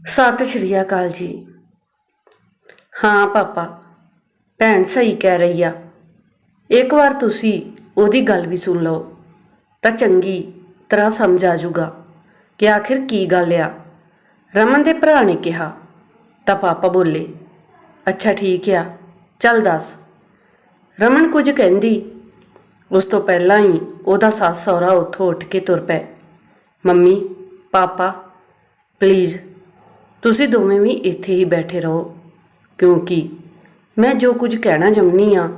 ਸਤਿ ਸ਼੍ਰੀ ਅਕਾਲ ਜੀ। ਹਾਂ ਪਾਪਾ, ਭੈਣ ਸਹੀ ਕਹਿ ਰਹੀ ਆ। ਇੱਕ ਵਾਰ ਤੁਸੀਂ ਉਹਦੀ ਗੱਲ ਵੀ ਸੁਣ ਲਓ, ਤਾਂ ਚੰਗੀ ਤਰ੍ਹਾਂ ਸਮਝ ਆ ਜਾਊਗਾ ਕਿ ਆਖਿਰ ਕੀ ਗੱਲ ਆ। ਰਮਨ ਦੇ ਭਰਾ ਨੇ ਕਿਹਾ, ਤਾਂ ਪਾਪਾ ਬੋਲੇ, ਅੱਛਾ ਠੀਕ ਆ, ਚੱਲ ਦੱਸ। ਰਮਨ ਕੁਝ ਕਹਿੰਦੀ, ਉਸ ਤੋਂ ਪਹਿਲਾਂ ਹੀ ਉਹਦਾ ਸੱਸ ਸਹੁਰਾ ਉੱਥੋਂ ਉੱਠ ਕੇ ਤੁਰ ਪਏ। ਮੰਮੀ, ਪਾਪਾ ਪਲੀਜ਼ ਤੁਸੀਂ ਦੋਵੇਂ ਵੀ ਇੱਥੇ ਹੀ ਬੈਠੇ ਰਹੋ, ਕਿਉਂਕਿ ਮੈਂ ਜੋ ਕੁਝ ਕਹਿਣਾ ਚਾਹੁੰਦੀ ਆ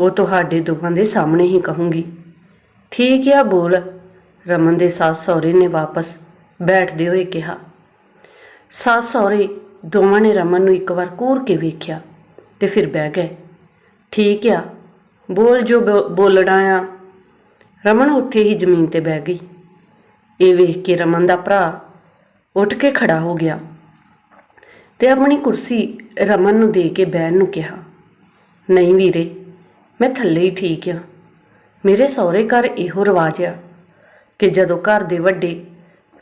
ਉਹ ਤੁਹਾਡੇ ਦੋਵਾਂ ਦੇ ਸਾਹਮਣੇ ਹੀ ਕਹੂੰਗੀ। ਠੀਕ ਆ, ਬੋਲ। ਰਮਨ ਦੇ ਸੱਸ ਸਹੁਰੇ ਨੇ ਵਾਪਸ ਬੈਠਦੇ ਹੋਏ ਕਿਹਾ। ਸੱਸ ਸਹੁਰੇ ਦੋਵਾਂ ਨੇ ਰਮਨ ਨੂੰ ਇੱਕ ਵਾਰ ਘੂਰ ਕੇ ਵੇਖਿਆ ਤੇ ਫਿਰ ਬਹਿ ਗਏ। ਠੀਕ ਆ, ਬੋਲ ਜੋ ਬੋ- ਬੋਲਣਾ ਆ। ਰਮਨ ਉੱਥੇ ਹੀ ਜ਼ਮੀਨ ਤੇ ਬਹਿ ਗਈ। ਇਹ ਵੇਖ ਕੇ ਰਮਨ ਦਾ ਭਰਾ ਉੱਠ ਕੇ ਖੜਾ ਹੋ ਗਿਆ। ਤੇ ਆਪਣੀ ਕੁਰਸੀ ਰਮਨ ਨੂੰ ਦੇ ਕੇ ਬਹਿਣ ਨੂੰ ਕਿਹਾ, ਨਹੀਂ ਵੀਰੇ, ਮੈਂ ਥੱਲੇ ਹੀ ਠੀਕ ਆ ਮੇਰੇ ਸਹੁਰੇ ਘਰ ਇਹੋ ਰਿਵਾਜ ਆ ਕਿ ਜਦੋਂ ਘਰ ਦੇ ਵੱਡੇ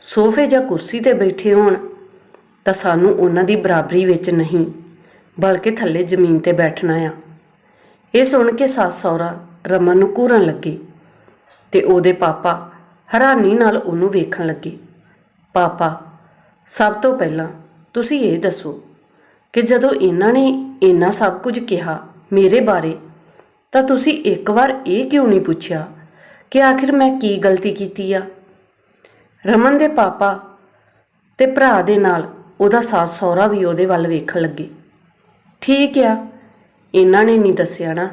ਸੋਫੇ ਜਾਂ ਕੁਰਸੀ ਤੇ ਬੈਠੇ ਹੋਣ, ਤਾਂ ਸਾਨੂੰ ਉਹਨਾਂ ਦੀ ਬਰਾਬਰੀ ਵਿੱਚ ਨਹੀਂ, ਬਲਕਿ ਥੱਲੇ ਜ਼ਮੀਨ ਤੇ ਬੈਠਣਾ ਆ। ਇਹ ਸੁਣ ਕੇ ਸੱਸ ਸਹੁਰਾ ਰਮਨ ਨੂੰ ਘੂਰਨ ਲੱਗੇ ਤੇ ਉਹਦੇ ਪਾਪਾ ਹੈਰਾਨੀ ਨਾਲ ਉਹਨੂੰ ਵੇਖਣ ਲੱਗੇ। ਪਾਪਾ, ਸਭ ਤੋਂ ਪਹਿਲਾਂ ਤੁਸੀਂ ਇਹ ਦੱਸੋ ਕਿ ਜਦੋਂ ਇਹਨਾਂ ਨੇ ਇੰਨਾ ਸਭ ਕੁਝ ਕਿਹਾ ਮੇਰੇ ਬਾਰੇ, ਤਾਂ ਤੁਸੀਂ ਇੱਕ ਵਾਰ ਇਹ ਕਿਉਂ ਨਹੀਂ ਪੁੱਛਿਆ ਕਿ ਆਖਿਰ ਮੈਂ ਕੀ ਗਲਤੀ ਕੀਤੀ ਆ? ਰਮਨ ਦੇ ਪਾਪਾ ਤੇ ਭਰਾ ਦੇ ਨਾਲ ਉਹਦਾ ਸਾਸ ਸਹੁਰਾ ਵੀ ਉਹਦੇ ਵੱਲ ਵੇਖਣ ਲੱਗੇ। ਠੀਕ ਆ, ਇਹਨਾਂ ਨੇ ਨਹੀਂ ਦੱਸਿਆ ਨਾ।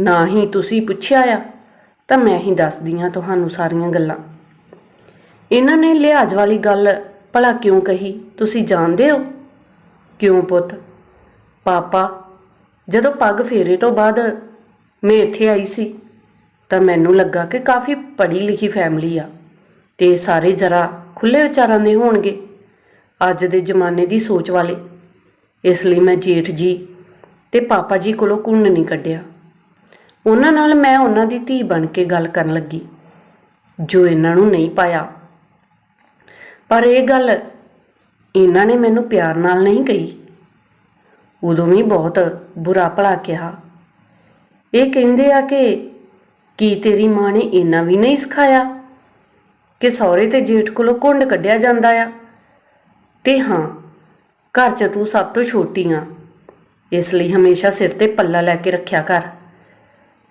ਨਾ ਹੀ ਤੁਸੀਂ ਪੁੱਛਿਆ ਆ, ਤਾਂ ਮੈਂ ਹੀ ਦੱਸਦੀ ਹਾਂ ਤੁਹਾਨੂੰ ਸਾਰੀਆਂ ਗੱਲਾਂ। ਇਹਨਾਂ ਨੇ ਲਿਹਾਜ਼ ਵਾਲੀ ਗੱਲ ਭਲਾ ਕਿਉਂ ਕਹੀ? ਤੁਸੀਂ ਜਾਣਦੇ ਹੋ? ਕਿਉਂ ਪੁੱਤ? ਪਾਪਾ, ਜਦੋਂ ਪੱਗ ਫੇਰੇ ਤੋਂ ਬਾਅਦ ਮੈਂ ਇੱਥੇ ਆਈ ਸੀ, ਤਾਂ ਮੈਨੂੰ ਲੱਗਾ ਕਿ ਕਾਫੀ ਪੜ੍ਹੀ ਲਿਖੀ ਫੈਮਿਲੀ ਆ ਤੇ ਸਾਰੇ ਜਰਾ ਖੁੱਲੇ ਵਿਚਾਰਾਂ ਦੇ ਹੋਣਗੇ ਅੱਜ ਦੇ ਜ਼ਮਾਨੇ ਦੀ ਸੋਚ ਵਾਲੇ। ਇਸ ਲਈ ਮੈਂ ਜੇਠ ਜੀ ਤੇ ਪਾਪਾ ਜੀ ਕੋਲੋਂ ਕੁੰਡ ਨਹੀਂ ਕੱਢਿਆ। ਉਹਨਾਂ ਨਾਲ ਮੈਂ ਉਹਨਾਂ ਦੀ ਧੀ ਬਣ ਕੇ ਗੱਲ ਕਰਨ ਲੱਗੀ, ਜੋ ਇਹਨਾਂ ਨੂੰ ਨਹੀਂ ਪਾਇਆ। ਪਰ ਇਹ ਗੱਲ ਇਹਨਾਂ ਨੇ ਮੈਨੂੰ ਪਿਆਰ ਨਾਲ ਨਹੀਂ ਕਹੀ। ਉਦੋਂ ਵੀ ਬਹੁਤ ਬੁਰਾ ਭਲਾ ਕਿਹਾ। ਇਹ ਕਹਿੰਦੇ ਆ ਕਿ ਕੀ ਤੇਰੀ ਮਾਂ ਨੇ ਇੰਨਾ ਵੀ ਨਹੀਂ ਸਿਖਾਇਆ ਕਿ ਸਹੁਰੇ ਤੇ ਜੇਠ ਕੋਲੋਂ ਕੁੰਡ ਕੱਢਿਆ ਜਾਂਦਾ ਆ? ਤੇ ਹਾਂ, ਘਰ 'ਚ ਤੂੰ ਸਭ ਤੋਂ ਛੋਟੀ ਆ। ਇਸ ਲਈ ਹਮੇਸ਼ਾ ਸਿਰ ਤੇ ਪੱਲਾ ਲੈ ਕੇ ਰੱਖਿਆ ਕਰ।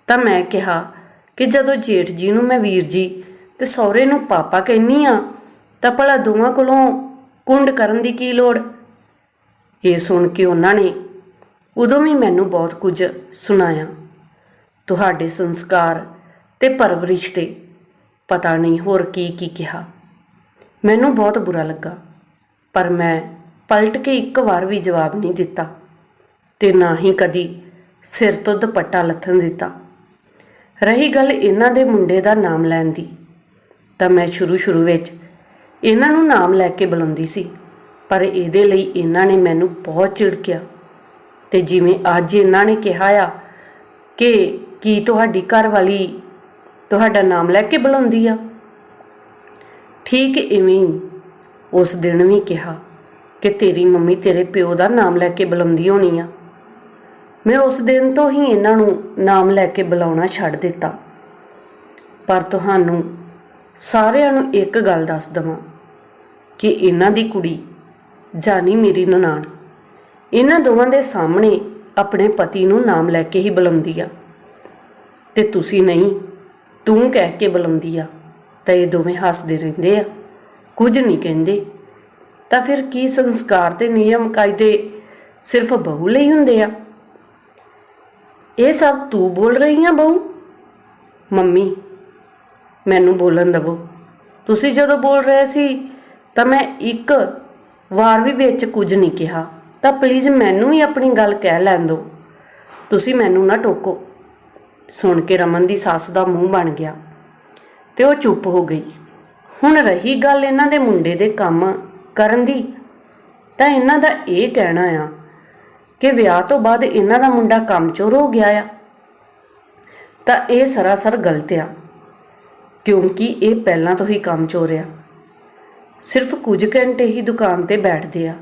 ਤਾਂ ਮੈਂ ਕਿਹਾ ਕਿ ਜਦੋਂ ਜੇਠ ਜੀ ਨੂੰ ਮੈਂ ਵੀਰ ਜੀ ਤੇ ਸਹੁਰੇ ਨੂੰ ਪਾਪਾ ਕਹਿੰਨੀ ਆ ਤਾਂ ਭਲਾ ਦੋਵਾਂ ਕੋਲੋਂ ਕੁੰਡ ਕਰਨ ਦੀ ਕੀ ਲੋੜ? ਇਹ ਸੁਣ ਕੇ ਉਹਨਾਂ ਨੇ ਉਦੋਂ ਵੀ ਮੈਨੂੰ ਬਹੁਤ ਕੁਝ ਸੁਣਾਇਆ। ਤੁਹਾਡੇ ਸੰਸਕਾਰ ਤੇ ਪਰਵਰਿਸ਼ ਤੇ ਪਤਾ ਨਹੀਂ ਹੋਰ ਕੀ ਕੀ ਕਿਹਾ। ਮੈਨੂੰ ਬਹੁਤ ਬੁਰਾ ਲੱਗਾ, ਪਰ ਮੈਂ ਪਲਟ ਕੇ ਇੱਕ ਵਾਰ ਵੀ ਜਵਾਬ ਨਹੀਂ ਦਿੱਤਾ ਤੇ ਨਾ ਹੀ ਕਦੀ ਸਿਰ ਤੋਂ ਦੁਪੱਟਾ ਲੱਥਣ ਦਿੱਤਾ। ਰਹੀ ਗੱਲ ਇਹਨਾਂ ਦੇ ਮੁੰਡੇ ਦਾ ਨਾਮ ਲੈਣ ਦੀ, ਤਾਂ ਮੈਂ ਸ਼ੁਰੂ ਸ਼ੁਰੂ ਵਿੱਚ ਇਹਨਾਂ ਨੂੰ ਨਾਮ ਲੈ ਕੇ ਬੁਲਾਉਂਦੀ ਸੀ, ਪਰ ਇਹਦੇ ਲਈ ਇਹਨਾਂ ਨੇ ਮੈਨੂੰ ਬਹੁਤ ਝਿੜਕਿਆ। ਤੇ ਜਿਵੇਂ ਅੱਜ ਇਹਨਾਂ ਨੇ ਕਿਹਾ ਆ ਕਿ ਕੀ ਤੁਹਾਡੀ ਘਰ ਵਾਲੀ ਤੁਹਾਡਾ ਨਾਮ ਲੈ ਕੇ ਬੁਲਾਉਂਦੀ ਆ? ਠੀਕ ਇਵੇਂ ਉਸ ਦਿਨ ਵੀ ਕਿਹਾ ਕਿ ਤੇਰੀ ਮੰਮੀ ਤੇਰੇ ਪਿਓ ਦਾ ਨਾਮ ਲੈ ਕੇ ਬੁਲਾਉਂਦੀ ਹੋਣੀ ਆ। ਮੈਂ ਉਸ ਦਿਨ ਤੋਂ ਹੀ ਇਹਨਾਂ ਨੂੰ ਨਾਮ ਲੈ ਕੇ ਬੁਲਾਉਣਾ ਛੱਡ ਦਿੱਤਾ। ਪਰ ਤੁਹਾਨੂੰ ਸਾਰਿਆਂ ਨੂੰ ਇੱਕ ਗੱਲ ਦੱਸ ਦਵਾਂ। ਕਿ ਇਹਨਾਂ ਦੀ ਕੁੜੀ ਜਾਨੀ ਮੇਰੀ ਨਨਾਣ। ਇਹਨਾਂ ਦੋਵਾਂ ਦੇ ਸਾਹਮਣੇ ਆਪਣੇ ਪਤੀ ਨੂੰ ਨਾਮ ਲੈ ਕੇ ਹੀ ਬੁਲਾਉਂਦੀ ਆ। ਤੇ ਤੁਸੀਂ ਨਹੀਂ, ਤੂੰ ਕਹਿ ਕੇ ਬੁਲਾਉਂਦੀ ਆ, ਤਾਂ ਇਹ ਦੋਵੇਂ ਹੱਸਦੇ ਰਹਿੰਦੇ ਆ, ਕੁਝ ਨਹੀਂ ਕਹਿੰਦੇ। ਤਾਂ ਫਿਰ ਕੀ ਸੰਸਕਾਰ ਤੇ ਨਿਯਮ ਕਾਇਦੇ ਸਿਰਫ ਬਹੂ ਲਈ ਹੁੰਦੇ ਆ? ਇਹ ਸਭ ਤੂੰ ਬੋਲ ਰਹੀ ਆ ਬਹੂ? ਮੰਮੀ, ਮੈਨੂੰ ਬੋਲਣ ਦਵੋ। ਤੁਸੀਂ ਜਦੋਂ ਬੋਲ ਰਹੇ ਸੀ ਤਾਂ ਮੈਂ ਇੱਕ ਵਾਰ ਵੀ ਵਿੱਚ ਕੁਝ ਨਹੀਂ ਕਿਹਾ। ਤਾਂ ਪਲੀਜ਼ ਮੈਨੂੰ ਵੀ ਆਪਣੀ ਗੱਲ ਕਹਿ ਲੈਣ ਦਿਓ। ਤੁਸੀਂ ਮੈਨੂੰ ਨਾ ਟੋਕੋ। ਸੁਣ ਕੇ ਰਮਨ ਦੀ ਸੱਸ ਦਾ ਮੂੰਹ ਬਣ ਗਿਆ ਤੇ ਉਹ ਚੁੱਪ ਹੋ ਗਈ। ਹੁਣ ਰਹੀ ਗੱਲ ਇਹਨਾਂ ਦੇ ਮੁੰਡੇ ਦੇ ਕੰਮ ਕਰਨ ਦੀ, ਤਾਂ ਇਹਨਾਂ ਦਾ ਇਹ ਕਹਿਣਾ ਆ ਕਿ ਵਿਆਹ ਤੋਂ ਬਾਅਦ ਇਹਨਾਂ ਦਾ ਮੁੰਡਾ ਕੰਮਚੋਰ ਹੋ ਗਿਆ ਆ। ਤਾਂ ਇਹ ਸਰਾਸਰ ਗਲਤ ਆ, ਕਿਉਂਕਿ ਇਹ ਪਹਿਲਾਂ ਤੋਂ ਹੀ ਕੰਮਚੋਰ ਆ। ਸਿਰਫ ਕੁਝ ਘੰਟੇ ਹੀ ਦੁਕਾਨ ਤੇ ਬੈਠਦੇ ਆ।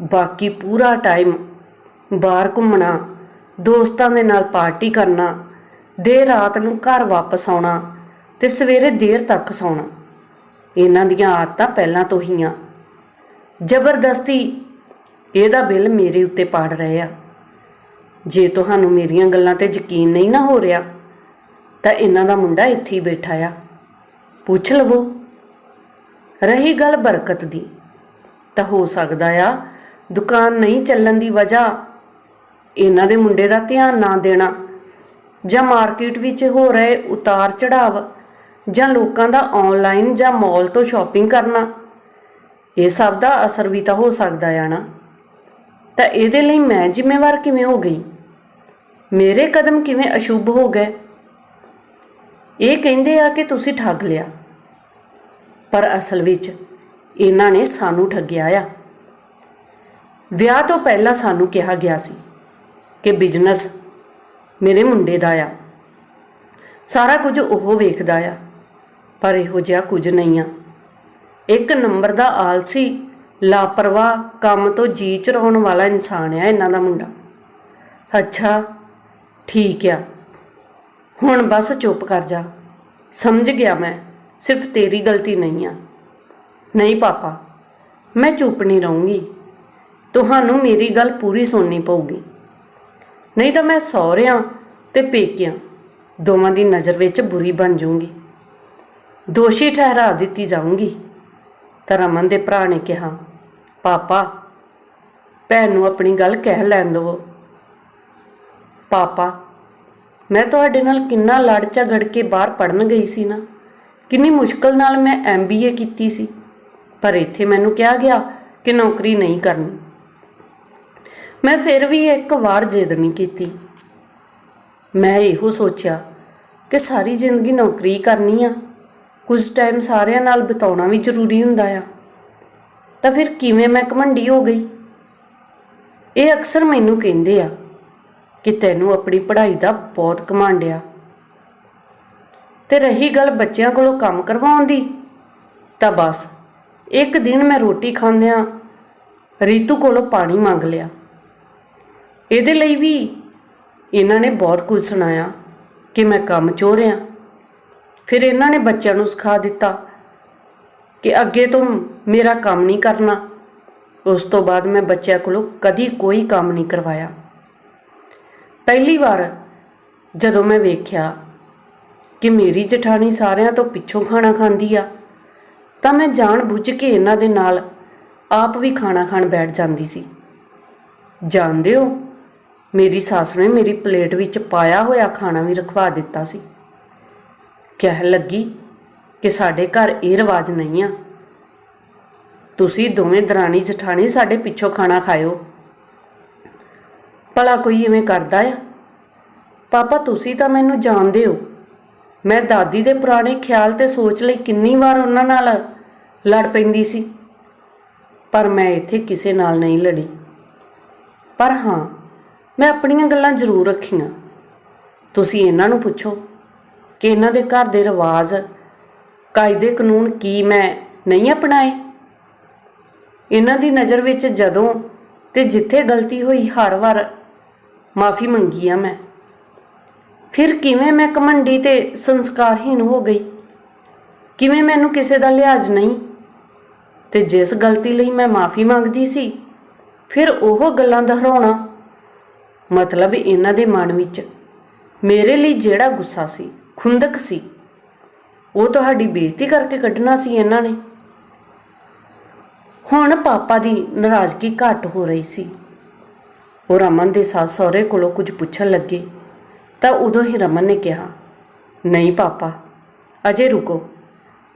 ਬਾਕੀ ਪੂਰਾ ਟਾਈਮ ਬਾਹਰ ਘੁੰਮਣਾ, ਦੋਸਤਾਂ ਦੇ ਨਾਲ ਪਾਰਟੀ ਕਰਨਾ, ਦੇਰ ਰਾਤ ਨੂੰ ਘਰ ਵਾਪਸ ਆਉਣਾ ਤੇ ਸਵੇਰੇ ਦੇਰ ਤੱਕ ਸੌਣਾ। ਇਹਨਾਂ ਦੀਆਂ ਆਦਤਾਂ ਪਹਿਲਾਂ ਤੋਂ ਹੀ ਆ। ਜ਼ਬਰਦਸਤੀ ਇਹਦਾ ਬਿੱਲ ਮੇਰੇ ਉੱਤੇ ਪਾੜ ਰਹੇ ਆ। ਜੇ ਤੁਹਾਨੂੰ ਮੇਰੀਆਂ ਗੱਲਾਂ ਤੇ ਯਕੀਨ ਨਹੀਂ ਨਾ ਹੋ ਰਿਹਾ, ਤਾਂ ਇਹਨਾਂ ਦਾ ਮੁੰਡਾ ਇੱਥੇ ਹੀ ਬੈਠਾ ਆ। ਪੁੱਛ ਲਵੋ। ਰਹੀ ਗੱਲ ਬਰਕਤ ਦੀ। ਤਾਂ ਹੋ ਸਕਦਾ ਆ, ਦੁਕਾਨ ਨਹੀਂ ਚੱਲਣ ਦੀ ਵਜ੍ਹਾ ਇਹਨਾਂ ਦੇ ਮੁੰਡੇ ਦਾ ਧਿਆਨ ਨਾ ਦੇਣਾ ਜਾਂ ਮਾਰਕੀਟ ਵਿੱਚ ਹੋ ਰਹੇ ਉਤਾਰ ਚੜਾਵ ਜਾਂ ਲੋਕਾਂ ਦਾ ਆਨਲਾਈਨ ਜਾਂ ਮਾਲ ਤੋਂ ਸ਼ਾਪਿੰਗ ਕਰਨਾ, ਇਹ ਸਭ ਦਾ ਅਸਰ ਵੀ ਤਾਂ ਹੋ ਸਕਦਾ ਆ ਨਾ। ਤਾਂ ਇਹਦੇ ਲਈ ਮੈਂ ਜ਼ਿੰਮੇਵਾਰ ਕਿਵੇਂ ਹੋ ਗਈ? ਮੇਰੇ ਕਦਮ ਕਿਵੇਂ ਅਸ਼ੁਭ ਹੋ ਗਏ? ਇਹ ਕਹਿੰਦੇ ਆ ਕਿ ਤੁਸੀਂ ਠੱਗ ਲਿਆ। ਪਰ ਅਸਲ ਵਿੱਚ ਇਹਨਾਂ ਨੇ ਸਾਨੂੰ ਠੱਗਿਆ ਆ। ਵਿਆਹ ਤੋਂ ਪਹਿਲਾਂ ਸਾਨੂੰ ਕਿਹਾ ਗਿਆ ਸੀ ਕਿ ਬਿਜ਼ਨਸ ਮੇਰੇ ਮੁੰਡੇ ਦਾ ਆ। ਸਾਰਾ ਕੁਝ ਉਹ ਵੇਖਦਾ ਆ, ਪਰ ਇਹੋ ਜਿਹਾ ਕੁਝ ਨਹੀਂ ਆ। ਇੱਕ ਨੰਬਰ ਦਾ ਆਲਸੀ, ਲਾਪਰਵਾਹ ਕੰਮ ਤੋਂ ਜੀ ਚਰਾਉਣ ਵਾਲਾ ਇਨਸਾਨ ਆ ਇਹਨਾਂ ਦਾ ਮੁੰਡਾ। ਅੱਛਾ, ਠੀਕ ਆ। ਹੁਣ ਬਸ ਚੁੱਪ ਕਰ ਜਾ। ਸਮਝ ਗਿਆ ਮੈਂ। ਸਿਰਫ ਤੇਰੀ ਗਲਤੀ ਨਹੀਂ ਆ। ਨਹੀਂ ਪਾਪਾ, ਮੈਂ ਚੁੱਪ ਨਹੀਂ ਰਹੂੰਗੀ। ਤੁਹਾਨੂੰ ਮੇਰੀ ਗੱਲ ਪੂਰੀ ਸੁਣਨੀ ਪਊਗੀ। ਨਹੀਂ ਤਾਂ ਮੈਂ ਸਹੁਰਿਆਂ ਤੇ ਪੇਕਿਆਂ ਦੋਵਾਂ ਦੀ ਨਜ਼ਰ ਵਿੱਚ ਬੁਰੀ ਬਣ ਜਾਊਂਗੀ। ਦੋਸ਼ੀ ਠਹਿਰਾ ਦਿੱਤੀ ਜਾਊਂਗੀ। ਤਾਂ ਰਮਨ ਦੇ ਭਰਾ ਨੇ ਕਿਹਾ, ਪਾਪਾ, ਭੈਣ ਨੂੰ ਆਪਣੀ ਗੱਲ ਕਹਿ ਲੈਣ ਦਿਵੋ। ਪਾਪਾ, ਮੈਂ ਤੁਹਾਡੇ ਨਾਲ ਕਿੰਨਾ ਲੜ ਝਗੜ ਕੇ ਬਾਹਰ ਪੜਨ ਗਈ ਸੀ ਨਾ। ਕਿੰਨੀ ਮੁਸ਼ਕਲ ਨਾਲ ਮੈਂ ਐਮਬੀਏ ਕੀਤੀ ਸੀ। ਪਰ ਇੱਥੇ ਮੈਨੂੰ ਕਿਹਾ ਗਿਆ ਕਿ ਨੌਕਰੀ ਨਹੀਂ ਕਰਨੀ। ਮੈਂ ਫਿਰ ਵੀ ਇੱਕ ਵਾਰ ਜਿੱਦ ਨਹੀਂ ਕੀਤੀ। ਮੈਂ ਇਹੋ ਸੋਚਿਆ ਕਿ ਸਾਰੀ ਜ਼ਿੰਦਗੀ ਨੌਕਰੀ ਕਰਨੀ ਆ। ਕੁਝ ਟਾਈਮ ਸਾਰਿਆਂ ਨਾਲ ਬਿਤਾਉਣਾ ਵੀ ਜ਼ਰੂਰੀ ਹੁੰਦਾ ਆ। ਤਾਂ ਫਿਰ ਕਿਵੇਂ ਮੈਂ ਘਮੰਡੀ ਹੋ ਗਈ? ਇਹ ਅਕਸਰ ਮੈਨੂੰ ਕਹਿੰਦੇ ਆ ਕਿ ਤੈਨੂੰ ਆਪਣੀ ਪੜ੍ਹਾਈ ਦਾ ਬਹੁਤ ਘਮੰਡ ਤੇ ਰਹੀ ਗੱਲ ਬੱਚਿਆਂ ਕੋਲੋਂ ਕੰਮ ਕਰਵਾਉਣ ਦੀ? ਤਾਂ ਬਸ, ਇੱਕ ਦਿਨ ਮੈਂ ਰੋਟੀ ਖਾਂਦਿਆਂ ਰੀਤੂ ਕੋਲੋਂ ਪਾਣੀ ਮੰਗ ਲਿਆ। ਇਹਦੇ ਲਈ ਵੀ ਇਹਨਾਂ ਨੇ ਬਹੁਤ ਕੁਝ ਸੁਣਾਇਆ ਕਿ ਮੈਂ ਕੰਮ ਚੋਰ ਆ ਫਿਰ ਇਹਨਾਂ ਨੇ ਬੱਚਿਆਂ ਨੂੰ ਸਿਖਾ ਦਿੱਤਾ ਕਿ ਅੱਗੇ ਤੋਂ ਮੇਰਾ ਕੰਮ ਨਹੀਂ ਕਰਨਾ। ਉਸ ਤੋਂ ਬਾਅਦ ਮੈਂ ਬੱਚਿਆਂ ਕੋਲੋਂ ਕਦੀ ਕੋਈ ਕੰਮ ਨਹੀਂ ਕਰਵਾਇਆ। ਪਹਿਲੀ ਵਾਰ ਜਦੋਂ ਮੈਂ ਵੇਖਿਆ ਕਿ ਮੇਰੀ ਜਠਾਣੀ ਸਾਰਿਆਂ ਤੋਂ ਪਿੱਛੋਂ ਖਾਣਾ ਖਾਂਦੀ ਆ, ਤਾਂ ਮੈਂ ਜਾਣ ਬੁੱਝ ਕੇ ਇਹਨਾਂ ਦੇ ਨਾਲ ਆਪ ਵੀ ਖਾਣਾ ਖਾਣ ਬੈਠ ਜਾਂਦੀ ਸੀ। ਜਾਣਦੇ ਹੋ, ਮੇਰੀ ਸੱਸ ਨੇ ਮੇਰੀ ਪਲੇਟ ਵਿੱਚ ਪਾਇਆ ਹੋਇਆ ਖਾਣਾ ਵੀ ਰਖਵਾ ਦਿੱਤਾ ਸੀ। ਕਹਿ ਲੱਗੀ ਕਿ ਸਾਡੇ ਘਰ ਇਹ ਰਿਵਾਜ ਨਹੀਂ ਆ। ਤੁਸੀਂ ਦੋਵੇਂ ਦਰਾਣੀ ਜਠਾਣੀ ਸਾਡੇ ਪਿੱਛੋਂ ਖਾਣਾ ਖਾਇਓ। ਭਲਾ ਕੋਈ ਇਵੇਂ ਕਰਦਾ ਆ? ਪਾਪਾ, ਤੁਸੀਂ ਤਾਂ ਮੈਨੂੰ ਜਾਣਦੇ ਹੋ। ਮੈਂ ਦਾਦੀ ਦੇ ਪੁਰਾਣੇ ਖਿਆਲ ਤੇ ਸੋਚ ਲਈ ਕਿੰਨੀ ਵਾਰ ਉਹਨਾਂ ਨਾਲ ਲੜ ਪੈਂਦੀ ਸੀ। ਪਰ ਮੈਂ ਇੱਥੇ ਕਿਸੇ ਨਾਲ ਨਹੀਂ ਲੜੀ। ਪਰ ਹਾਂ, ਮੈਂ ਆਪਣੀਆਂ ਗੱਲਾਂ ਜ਼ਰੂਰ ਰੱਖੀਆਂ। ਤੁਸੀਂ ਇਹਨਾਂ ਨੂੰ ਪੁੱਛੋ ਕਿ ਇਹਨਾਂ ਦੇ ਘਰ ਦੇ ਰਿਵਾਜ, ਕਾਇਦੇ ਕਾਨੂੰਨ ਕੀ ਮੈਂ ਨਹੀਂ ਅਪਣਾਏ। ਇਹਨਾਂ ਦੀ ਨਜ਼ਰ ਵਿੱਚ ਜਦੋਂ ਤੇ ਜਿੱਥੇ ਗਲਤੀ ਹੋਈ, ਹਰ ਵਾਰ ਮਾਫੀ ਮੰਗੀ ਆ ਮੈਂ। ਫਿਰ ਕਿਵੇਂ ਮੈਂ ਕਮੰਡੀ ਤੇ ਸੰਸਕਾਰਹੀਣ ਹੋ ਗਈ? ਕਿਵੇਂ ਮੈਨੂੰ ਕਿਸੇ ਦਾ ਲਿਹਾਜ਼ ਨਹੀਂ? ਤੇ ਜਿਸ ਗਲਤੀ ਲਈ ਮੈਂ ਮਾਫੀ ਮੰਗਦੀ ਸੀ, ਫਿਰ ਉਹ ਗੱਲਾਂ ਦੁਹਰਾਉਣਾ। ਮਤਲਬ ਇਹਨਾਂ ਦੇ ਮਨ ਵਿੱਚ, ਮੇਰੇ ਲਈ ਜਿਹੜਾ ਗੁੱਸਾ ਸੀ, ਖੁੰਦਕ ਸੀ, ਉਹ ਤੁਹਾਡੀ ਬੇਇੱਜ਼ਤੀ ਕਰਕੇ ਕੱਢਣਾ ਸੀ ਇਹਨਾਂ ਨੇ। ਹੁਣ ਪਾਪਾ ਦੀ ਨਾਰਾਜ਼ਗੀ ਘੱਟ ਹੋ ਰਹੀ ਸੀ। ਉਹ ਰਮਨ ਦੇ ਸੱਸ ਸਹੁਰੇ ਕੋਲੋਂ ਕੁਝ ਪੁੱਛਣ ਲੱਗੇ। ਤਾਂ ਉਦੋਂ ਹੀ ਰਮਨ ਨੇ ਕਿਹਾ, ਨਹੀਂ ਪਾਪਾ, ਅਜੇ ਰੁਕੋ,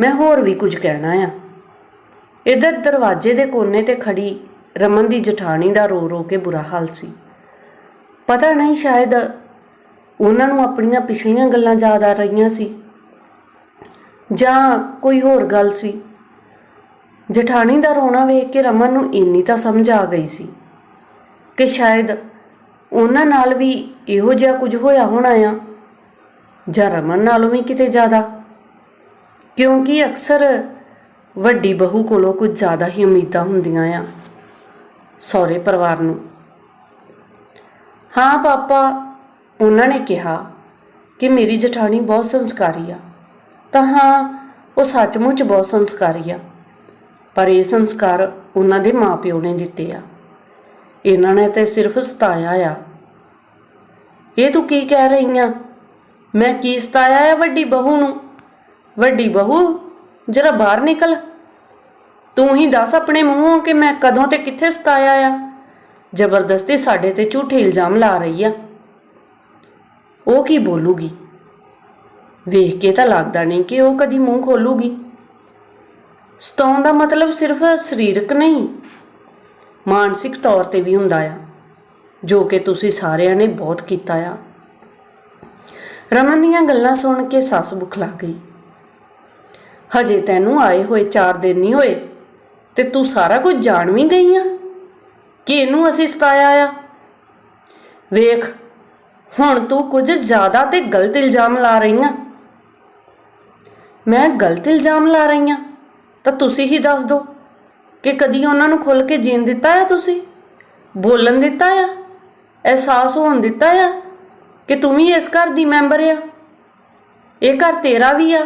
ਮੈਂ ਹੋਰ ਵੀ ਕੁਝ ਕਹਿਣਾ ਆ। ਇਧਰ ਦਰਵਾਜ਼ੇ ਦੇ ਕੋਨੇ ਤੇ ਖੜੀ ਰਮਨ ਦੀ ਜਠਾਣੀ ਦਾ ਰੋ ਰੋ ਕੇ ਬੁਰਾ ਹਾਲ ਸੀ। ਪਤਾ ਨਹੀਂ ਸ਼ਾਇਦ ਉਹਨਾਂ ਨੂੰ ਆਪਣੀਆਂ ਪਿਛਲੀਆਂ ਗੱਲਾਂ ਯਾਦ ਆ ਰਹੀਆਂ ਸੀ, ਜਾਂ ਕੋਈ ਹੋਰ ਗੱਲ ਸੀ। ਜਠਾਣੀ ਦਾ ਰੋਣਾ ਵੇਖ ਕੇ ਰਮਨ ਨੂੰ ਇੰਨੀ ਤਾਂ ਸਮਝ ਆ ਗਈ ਸੀ ਕਿ ਸ਼ਾਇਦ ਉਹਨਾਂ ਨਾਲ ਵੀ ਇਹੋ ਜਿਹਾ ਕੁਝ ਹੋਇਆ ਹੋਣਾ ਆ? ਜਾਂ ਰਮਨ ਨਾਲੋਂ ਵੀ ਕਿਤੇ ਜ਼ਿਆਦਾ? ਕਿਉਂਕਿ ਅਕਸਰ ਵੱਡੀ ਬਹੂ ਕੋਲੋਂ ਕੁਝ ਜ਼ਿਆਦਾ ਹੀ ਉਮੀਦਾਂ ਹੁੰਦੀਆਂ ਆ ਸਹੁਰੇ ਪਰਿਵਾਰ ਨੂੰ। ਹਾਂ ਪਾਪਾ, ਉਹਨਾਂ ਨੇ ਕਿਹਾ ਕਿ ਮੇਰੀ ਜਠਾਣੀ ਬਹੁਤ ਸੰਸਕਾਰੀ ਆ। ਤਾਂ ਹਾਂ, ਉਹ ਸੱਚਮੁੱਚ ਬਹੁਤ ਸੰਸਕਾਰੀ ਆ। ਪਰ ਇਹ ਸੰਸਕਾਰ ਉਹਨਾਂ ਦੇ ਮਾਪਿਓ ਨੇ ਦਿੱਤੇ ਆ। ਇਹਨਾਂ ਨੇ ਤੇ ਸਿਰਫ ਸਤਾਇਆ ਆ। ਇਹ ਤੂੰ ਕੀ ਕਹਿ ਰਹੀ ਆ? ਮੈਂ ਕੀ ਸਤਾਇਆ ਆ ਵੱਡੀ ਬਹੂ ਨੂੰ? ਵੱਡੀ ਬਹੂ, ਜਰਾ ਬਾਹਰ ਨਿਕਲ। ਤੂੰ ਹੀ ਦੱਸ ਆਪਣੇ ਮੂੰਹੋਂ ਕਿ ਮੈਂ ਕਦੋਂ ਤੇ ਕਿੱਥੇ ਸਤਾਇਆ ਆ? ਜ਼ਬਰਦਸਤੀ ਸਾਡੇ ਤੇ ਝੂਠੇ ਇਲਜ਼ਾਮ ਲਾ ਰਹੀ ਆ। ਉਹ ਕੀ ਬੋਲੂਗੀ? ਵੇਖ ਕੇ ਤਾਂ ਲੱਗਦਾ ਨਹੀਂ ਕਿ ਉਹ ਕਦੀ ਮੂੰਹ ਖੋਲੂਗੀ। ਸਤਾਉਣ ਦਾ ਮਤਲਬ ਸਿਰਫ ਸਰੀਰਕ ਨਹੀਂ ਮਾਨਸਿਕ ਤੌਰ ਤੇ ਵੀ ਹੁੰਦਾ ਆ, ਜੋ ਕਿ ਤੁਸੀਂ ਸਾਰਿਆਂ ਨੇ ਬਹੁਤ ਕੀਤਾ ਆ। ਰਮਨ ਦੀਆਂ ਗੱਲਾਂ ਸੁਣ ਕੇ ਸੱਸ ਬੁਖਲਾ ਗਈ। ਹਜੇ ਤੈਨੂੰ ਆਏ ਹੋਏ 4 ਦਿਨ ਨਹੀਂ ਹੋਏ, ਤੇ ਤੂੰ ਸਾਰਾ ਕੁਝ ਜਾਣ ਵੀ ਗਈ ਆ? ਕਿ ਇਹਨੂੰ ਅਸੀਂ ਸਤਾਇਆ ਆ? ਵੇਖ, ਹੁਣ ਤੂੰ ਕੁਝ ਜ਼ਿਆਦਾ ਤੇ ਗਲਤ ਇਲਜ਼ਾਮ ਲਾ ਰਹੀ ਆ ਮੈਂ ਗਲਤ ਇਲਜ਼ਾਮ ਲਾ ਰਹੀ ਆ ਤਾਂ ਤੁਸੀਂ ਹੀ ਦੱਸ ਦਿਓ ਕਿ ਕਦੀ ਉਹਨਾਂ ਨੂੰ ਖੁੱਲ ਕੇ ਜੀਣ ਦਿੱਤਾ ਆ ਤੁਸੀਂ? ਬੋਲਣ ਦਿੱਤਾ ਆ? ਅਹਿਸਾਸ ਹੋਣ ਦਿੱਤਾ ਆ? ਕਿ ਤੂੰ ਵੀ ਇਸ ਘਰ ਦੀ ਮੈਂਬਰ ਆ? ਇਹ ਘਰ ਤੇਰਾ ਵੀ ਆ?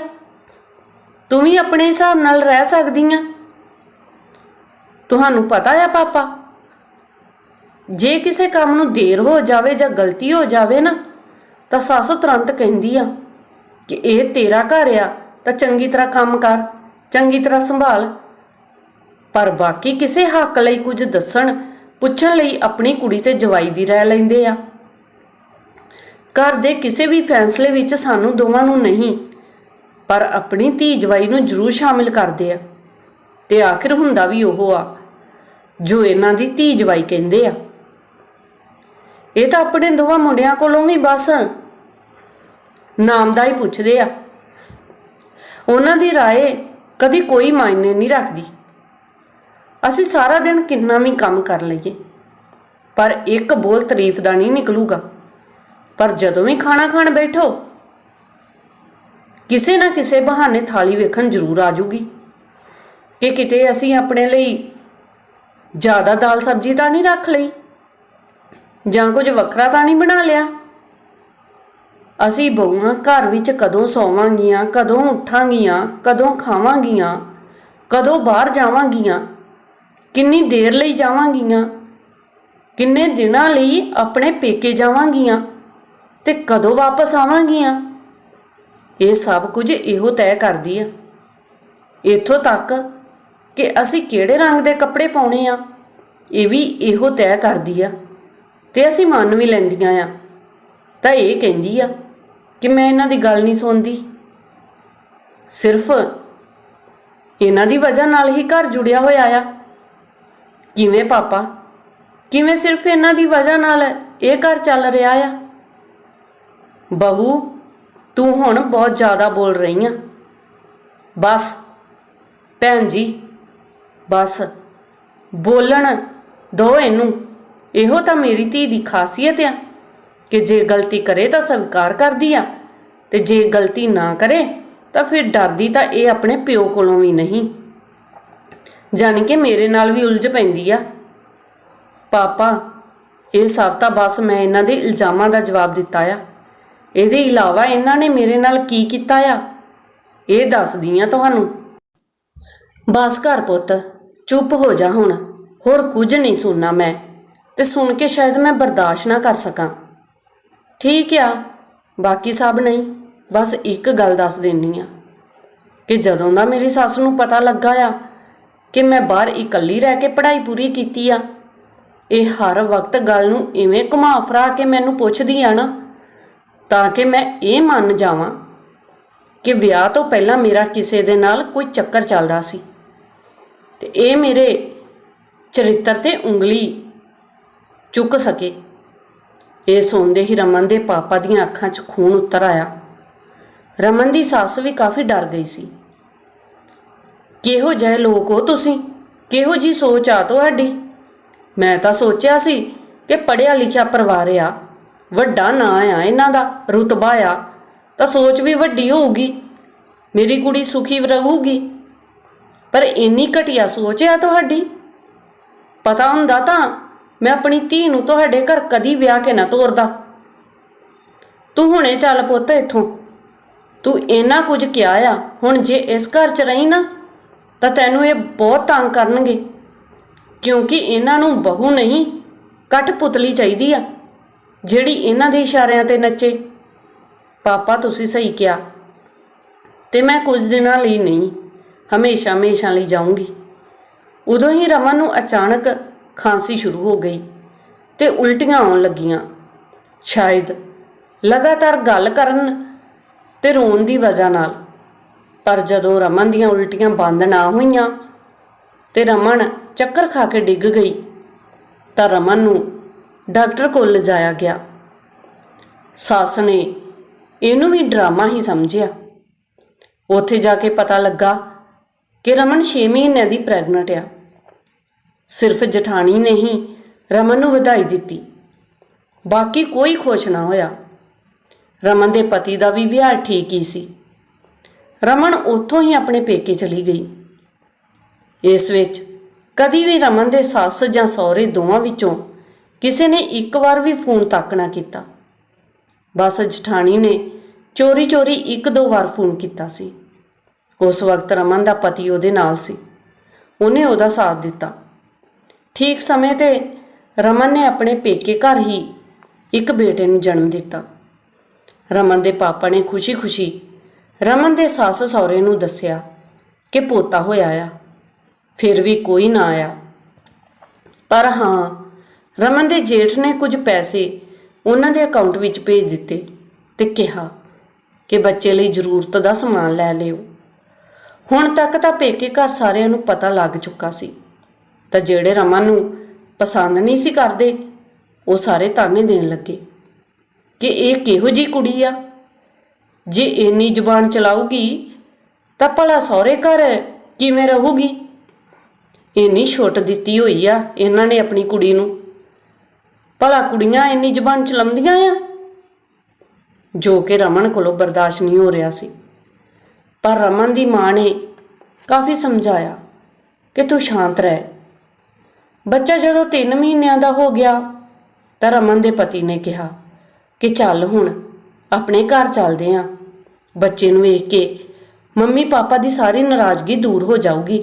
ਤੂੰ ਵੀ ਆਪਣੇ ਹਿਸਾਬ ਨਾਲ ਰਹਿ ਸਕਦੀ ਆ? ਤੁਹਾਨੂੰ ਪਤਾ ਆ ਪਾਪਾ, ਜੇ ਕਿਸੇ ਕੰਮ ਨੂੰ ਦੇਰ ਹੋ ਜਾਵੇ ਜਾਂ ਗਲਤੀ ਹੋ ਜਾਵੇ ਨਾ, ਤਾਂ ਸੱਸ ਤੁਰੰਤ ਕਹਿੰਦੀ ਆ ਕਿ ਇਹ ਤੇਰਾ ਘਰ ਆ, ਤਾਂ ਚੰਗੀ ਤਰ੍ਹਾਂ ਕੰਮ ਕਰ, ਚੰਗੀ ਤਰ੍ਹਾਂ ਸੰਭਾਲ। ਪਰ ਬਾਕੀ ਕਿਸੇ ਹੱਕ ਲਈ ਕੁਝ ਦੱਸਣ, ਪੁੱਛਣ ਲਈ ਆਪਣੀ ਕੁੜੀ ਤੇ ਜਵਾਈ ਦੀ ਰਾਇ ਲੈਂਦੇ ਆ। ਘਰ ਦੇ ਕਿਸੇ ਵੀ ਫੈਸਲੇ ਵਿੱਚ ਸਾਨੂੰ ਦੋਵਾਂ ਨੂੰ ਨਹੀਂ, ਪਰ ਆਪਣੀ ਧੀ ਜਵਾਈ ਨੂੰ ਜ਼ਰੂਰ ਸ਼ਾਮਿਲ ਕਰਦੇ ਆ। ਤੇ ਆਖਿਰ ਹੁੰਦਾ ਵੀ ਉਹ ਆ, ਜੋ ਇਹਨਾਂ ਦੀ ਧੀ ਜਵਾਈ ਕਹਿੰਦੇ ਆ। ਇਹ ਤਾਂ ਆਪਣੇ ਦੋਵਾਂ ਮੁੰਡਿਆਂ ਕੋਲੋਂ ਵੀ ਬਸ ਨਾਮ ਦਾ ਹੀ ਪੁੱਛਦੇ ਆ। ਉਹਨਾਂ ਦੀ ਰਾਏ ਕਦੀ ਕੋਈ ਮਾਇਨੇ ਨਹੀਂ ਰੱਖਦੀ। ਅਸੀਂ ਸਾਰਾ ਦਿਨ ਕਿੰਨਾ ਵੀ ਕੰਮ ਕਰ ਲਈਏ, ਪਰ ਇੱਕ ਬੋਲ ਤਾਰੀਫ ਦਾ ਨਹੀਂ ਨਿਕਲੂਗਾ। ਪਰ ਜਦੋਂ ਵੀ ਖਾਣਾ ਖਾਣ ਬੈਠੋ, ਕਿਸੇ ਨਾ ਕਿਸੇ ਬਹਾਨੇ ਥਾਲੀ ਵੇਖਣ ਜ਼ਰੂਰ ਆ ਜੂਗੀ। ਕਿ ਕਿਤੇ ਅਸੀਂ ਆਪਣੇ ਲਈ ਜ਼ਿਆਦਾ ਦਾਲ ਸਬਜ਼ੀ ਤਾਂ ਨਹੀਂ ਰੱਖ ਲਈ, ਜਾਂ ਕੁਝ ਵੱਖਰਾ ਤਾਂ ਨਹੀਂ ਬਣਾ ਲਿਆ। ਅਸੀਂ ਬਹੂਆਂ ਘਰ ਵਿੱਚ ਕਦੋਂ ਸੌਵਾਂਗੀਆਂ, ਕਦੋਂ ਉੱਠਾਂਗੀਆਂ, ਕਦੋਂ ਖਾਵਾਂਗੀਆਂ, ਕਦੋਂ ਬਾਹਰ ਜਾਵਾਂਗੀਆਂ ਕਿੰਨੀ ਦੇਰ ਲਈ ਜਾਵਾਂਗੀਆਂ? ਕਿੰਨੇ ਦਿਨਾਂ ਲਈ ਆਪਣੇ ਪੇਕੇ ਜਾਵਾਂਗੀਆਂ? ਤੇ ਕਦੋਂ ਵਾਪਸ ਆਵਾਂਗੀਆਂ? ਇਹ ਸਭ ਕੁਝ ਇਹੋ ਤੈਅ ਕਰਦੀ ਆ। ਇੱਥੋਂ ਤੱਕ ਕਿ ਅਸੀਂ ਕਿਹੜੇ ਰੰਗ ਦੇ ਕੱਪੜੇ ਪਾਉਣੇ ਆ? ਇਹ ਵੀ ਇਹੋ ਤੈਅ ਕਰਦੀ ਆ। ਤੇ ਅਸੀਂ ਮੰਨ ਵੀ ਲੈਂਦੀਆਂ ਆ। ਤਾਂ ਇਹ ਕਹਿੰਦੀ ਆ ਕਿ ਮੈਂ ਇਹਨਾਂ ਦੀ ਗੱਲ ਨਹੀਂ ਸੁਣਦੀ। ਸਿਰਫ ਇਹਨਾਂ ਦੀ ਵਜ੍ਹਾ ਨਾਲ ਹੀ ਘਰ ਜੁੜਿਆ ਹੋਇਆ ਆ। ਕਿਵੇਂ ਪਾਪਾ? ਕਿਵੇਂ ਸਿਰਫ ਇਹਨਾਂ ਦੀ ਵਜ੍ਹਾ ਨਾਲ ਇਹ ਘਰ ਚੱਲ ਰਿਹਾ ਆ? ਬਹੂ, ਤੂੰ ਹੁਣ ਬਹੁਤ ਜ਼ਿਆਦਾ ਬੋਲ ਰਹੀ ਆ। ਬਸ, ਭੈਣ ਜੀ, ਬਸ। ਬੋਲਣ ਦੋ ਇਹਨੂੰ। ਇਹੋ ਤਾਂ ਮੇਰੀ ਧੀ ਦੀ ਖਾਸੀਅਤ ਆ ਕਿ ਜੇ ਗਲਤੀ ਕਰੇ ਤਾਂ ਸਵੀਕਾਰ ਕਰਦੀ ਆ ਤੇ ਜੇ ਗਲਤੀ ਨਾ ਕਰੇ ਤਾਂ ਫਿਰ ਡਰਦੀ ਤਾਂ ਇਹ ਆਪਣੇ ਪਿਓ ਕੋਲੋਂ ਵੀ ਨਹੀਂ। ਜਾਣੀ ਕਿ ਮੇਰੇ ਨਾਲ ਵੀ ਉਲਝ ਪੈਂਦੀ ਆ। ਪਾਪਾ, ਇਹ ਸਭ ਤਾਂ ਬਸ ਮੈਂ ਇਹਨਾਂ ਦੇ ਇਲਜ਼ਾਮਾਂ ਦਾ ਜਵਾਬ ਦਿੱਤਾ ਆ। ਇਹਦੇ ਇਲਾਵਾ ਇਹਨਾਂ ਨੇ ਮੇਰੇ ਨਾਲ ਕੀ ਕੀਤਾ ਆ? ਇਹ ਦੱਸਦੀ ਆ ਤੁਹਾਨੂੰ। ਬਸ ਘਰ ਪੁੱਤ, ਚੁੱਪ ਹੋ ਜਾ ਹੁਣ। ਹੋਰ ਕੁਝ ਨਹੀਂ ਸੁਣਨਾ ਮੈਂ, ਤੇ ਸੁਣ ਕੇ ਸ਼ਾਇਦ ਮੈਂ ਬਰਦਾਸ਼ਤ ਨਾ ਕਰ ਸਕਾਂ। ਠੀਕ ਆ, ਬਾਕੀ ਸਭ ਨਹੀਂ, ਬਸ ਇੱਕ ਗੱਲ ਦੱਸ ਦੇਣੀ ਆ, ਕਿ ਜਦੋਂ ਦਾ ਮੇਰੀ ਸੱਸ ਨੂੰ ਪਤਾ ਲੱਗਾ ਆ ਕਿ ਮੈਂ ਬਾਹਰ ਇਕੱਲੀ ਰਹਿ ਕੇ ਪੜ੍ਹਾਈ ਪੂਰੀ ਕੀਤੀ ਆ। ਇਹ ਹਰ ਵਕਤ ਗੱਲ ਨੂੰ ਇਵੇਂ ਘੁਮਾ ਫਰਾ ਕੇ ਮੈਨੂੰ ਪੁੱਛਦੀ ਆ ਨਾ, ਤਾਂ ਕਿ ਮੈਂ ਇਹ ਮੰਨ ਜਾਵਾਂ ਕਿ ਵਿਆਹ ਤੋਂ ਪਹਿਲਾਂ ਮੇਰਾ ਕਿਸੇ ਦੇ ਨਾਲ ਕੋਈ ਚੱਕਰ ਚੱਲਦਾ ਸੀ। ਤੇ ਇਹ ਮੇਰੇ ਚਰਿੱਤਰ ਤੇ ਉਂਗਲੀ ਚੁੱਕ ਸਕੇ। ਇਹ ਸੁਣਦੇ ਹੀ ਰਮਨ ਦੇ ਪਾਪਾ ਦੀਆਂ ਅੱਖਾਂ 'ਚ ਖੂਨ ਉਤਰ ਆਇਆ। ਰਮਨ ਦੀ ਸੱਸ ਵੀ ਕਾਫੀ ਡਰ ਗਈ ਸੀ। ਕਿਹੋ ਜਿਹੇ ਲੋਕ ਹੋ ਤੁਸੀਂ? ਕਿਹੋ ਜੀ ਸੋਚ ਆ ਤੁਹਾਡੀ? ਮੈਂ ਤਾਂ ਸੋਚਿਆ ਸੀ ਕਿ ਪੜਿਆ ਲਿਖਿਆ ਪਰਿਵਾਰ ਆ, ਵੱਡਾ ਨਾਂ ਆ ਇਹਨਾਂ ਦਾ, ਰੁਤਬਾ ਆ, ਤਾਂ ਸੋਚ ਵੀ ਵੱਡੀ ਹੋਊਗੀ, ਮੇਰੀ ਕੁੜੀ ਸੁਖੀ ਰਹੂਗੀ। ਪਰ ਇੰਨੀ ਘਟੀਆ ਸੋਚ ਆ ਤੁਹਾਡੀ? ਪਤਾ ਹੁੰਦਾ ਤਾਂ ਮੈਂ ਆਪਣੀ ਧੀ ਨੂੰ ਤੁਹਾਡੇ ਘਰ ਕਦੀ ਵਿਆਹ ਕੇ ਨਾ ਤੋਰਦਾ। ਤੂੰ ਹੁਣੇ ਚੱਲ ਪੁੱਤ ਇੱਥੋਂ। ਤੂੰ ਇੰਨਾ ਕੁਝ ਕਿਹਾ ਆ, ਹੁਣ ਜੇ ਇਸ ਘਰ 'ਚ ਰਹੀ ਨਾ ਤਾਂ ਤੈਨੂੰ ਇਹ ਬਹੁਤ ਤੰਗ ਕਰਨਗੇ, ਕਿਉਂਕਿ ਇਹਨਾਂ ਨੂੰ ਬਹੂ ਨਹੀਂ, ਕੱਟ ਪੁਤਲੀ ਚਾਹੀਦੀ ਆ, ਜਿਹੜੀ ਇਹਨਾਂ ਦੇ ਇਸ਼ਾਰਿਆਂ ਤੇ ਨੱਚੇ। ਪਾਪਾ, ਤੁਸੀਂ ਸਹੀ ਕਿਹਾ। ਤੇ ਮੈਂ ਕੁਝ ਦਿਨਾਂ ਲਈ ਨਹੀਂ, ਹਮੇਸ਼ਾ ਹਮੇਸ਼ਾ ਲਈ ਜਾਊਂਗੀ। ਉਦੋਂ ਹੀ ਰਮਨ ਨੂੰ ਅਚਾਨਕ ਖਾਂਸੀ ਸ਼ੁਰੂ ਹੋ ਗਈ ਤੇ ਉਲਟੀਆਂ ਆਉਣ ਲੱਗੀਆਂ। ਸ਼ਾਇਦ ਲਗਾਤਾਰ ਗੱਲ ਕਰਨ ਤੇ ਰੋਣ ਦੀ ਵਜ੍ਹਾ ਨਾਲ। ਪਰ ਜਦੋਂ ਰਮਨ ਦੀਆਂ ਉਲਟੀਆਂ ਬੰਦ ਨਾ ਹੋਈਆਂ ਤੇ ਰਮਨ ਚੱਕਰ ਖਾ ਕੇ ਡਿੱਗ ਗਈ, ਤਾਂ ਰਮਨ ਨੂੰ ਡਾਕਟਰ ਕੋਲ ਲਿਜਾਇਆ ਗਿਆ। ਸੱਸ ਨੇ ਇਹਨੂੰ ਵੀ ਡਰਾਮਾ ਹੀ ਸਮਝਿਆ। ਉੱਥੇ ਜਾ ਕੇ ਪਤਾ ਲੱਗਾ ਕਿ ਰਮਨ 6 ਮਹੀਨਿਆਂ ਦੀ ਪ੍ਰੈਗਨੈਂਟ ਆ। ਸਿਰਫ ਜਠਾਣੀ ਨੇ ਹੀ ਰਮਨ ਨੂੰ ਵਧਾਈ ਦਿੱਤੀ। ਬਾਕੀ ਕੋਈ ਖੁਸ਼ ਨਾ ਹੋਇਆ। ਰਮਨ ਦੇ ਪਤੀ ਦਾ ਵੀ ਵਿਆਹ ਠੀਕ ਹੀ ਸੀ। ਰਮਨ ਉੱਥੋਂ ਹੀ ਆਪਣੇ ਪੇਕੇ ਚਲੀ ਗਈ। ਇਸ ਵਿੱਚ ਕਦੀ ਵੀ ਰਮਨ ਦੇ ਸੱਸ ਜਾਂ ਸਹੁਰੇ ਦੋਵਾਂ ਵਿੱਚੋਂ ਕਿਸੇ ਨੇ ਇੱਕ ਵਾਰ ਵੀ ਫੋਨ ਤੱਕ ਨਾ ਕੀਤਾ। ਬਸ ਜਠਾਣੀ ਨੇ ਚੋਰੀ ਚੋਰੀ ਇੱਕ ਦੋ ਵਾਰ ਫੋਨ ਕੀਤਾ ਸੀ। ਉਸ ਵਕਤ ਰਮਨ ਦਾ ਪਤੀ ਉਹਦੇ ਨਾਲ ਸੀ। ਉਹਨੇ ਉਹਦਾ ਸਾਥ ਦਿੱਤਾ। ਠੀਕ ਸਮੇਂ ਤੇ ਰਮਨ ਨੇ ਆਪਣੇ ਪੇਕੇ ਘਰ ਹੀ ਇੱਕ ਬੇਟੇ ਨੂੰ ਜਨਮ ਦਿੱਤਾ। ਰਮਨ ਦੇ ਪਾਪਾ ਨੇ ਖੁਸ਼ੀ-ਖੁਸ਼ੀ ਰਮਨ ਦੇ ਸੱਸ ਸਹੁਰੇ ਨੂੰ ਦੱਸਿਆ ਕਿ ਪੋਤਾ ਹੋਇਆ ਆ, ਫਿਰ ਵੀ ਕੋਈ ਨਾ ਆਇਆ। ਪਰ ਹਾਂ, ਰਮਨ ਦੇ ਜੇਠ ਨੇ ਕੁਝ ਪੈਸੇ ਉਹਨਾਂ ਦੇ ਅਕਾਊਂਟ ਵਿੱਚ ਭੇਜ ਦਿੱਤੇ ਤੇ ਕਿਹਾ ਕਿ ਬੱਚੇ ਲਈ ਜ਼ਰੂਰਤ ਦਾ ਸਮਾਨ ਲੈ ਲਿਓ। ਹੁਣ ਤੱਕ ਤਾਂ ਪੇਕੇ ਘਰ ਸਾਰਿਆਂ ਨੂੰ ਪਤਾ ਲੱਗ ਚੁੱਕਾ ਸੀ, ਤਾਂ ਜਿਹੜੇ ਰਮਨ ਨੂੰ ਪਸੰਦ ਨਹੀਂ ਸੀ ਕਰਦੇ, ਉਹ ਸਾਰੇ ਤਾਨੇ ਦੇਣ ਲੱਗੇ ਕਿ ਇਹ ਕਿਹੋ ਜੀ ਕੁੜੀ ਆ? ਜੇ ਇੰਨੀ ਜ਼ੁਬਾਨ ਚਲਾਊਗੀ, ਤਾਂ ਭਲਾ ਸਹੁਰੇ ਘਰ ਕਿਵੇਂ ਰਹੂਗੀ? ਇੰਨੀ ਛੁੱਟ ਦਿੱਤੀ ਹੋਈ ਆ ਇਹਨਾਂ ਨੇ ਆਪਣੀ ਕੁੜੀ ਨੂੰ। ਭਲਾ ਕੁੜੀਆਂ ਇੰਨੀ ਜ਼ੁਬਾਨ ਚਲਾਉਂਦੀਆਂ ਆ? ਜੋ ਕਿ ਰਮਨ ਕੋਲੋਂ ਬਰਦਾਸ਼ਤ ਨਹੀਂ ਹੋ ਰਿਹਾ ਸੀ। ਪਰ ਰਮਨ ਦੀ ਮਾਂ ਨੇ ਕਾਫੀ ਸਮਝਾਇਆ ਕਿ ਤੂੰ ਸ਼ਾਂਤ ਰਹਿ। ਬੱਚਾ ਜਦੋਂ 3 ਮਹੀਨਿਆਂ ਦਾ ਹੋ ਗਿਆ, ਤਾਂ ਰਮਨ ਦੇ ਪਤੀ ਨੇ ਕਿਹਾ ਕਿ ਚੱਲ ਹੁਣ ਆਪਣੇ ਘਰ ਚੱਲਦੇ ਆਂ। ਬੱਚੇ ਨੂੰ ਵੇਖ ਕੇ ਮੰਮੀ ਪਾਪਾ ਦੀ ਸਾਰੀ ਨਾਰਾਜ਼ਗੀ ਦੂਰ ਹੋ ਜਾਊਗੀ।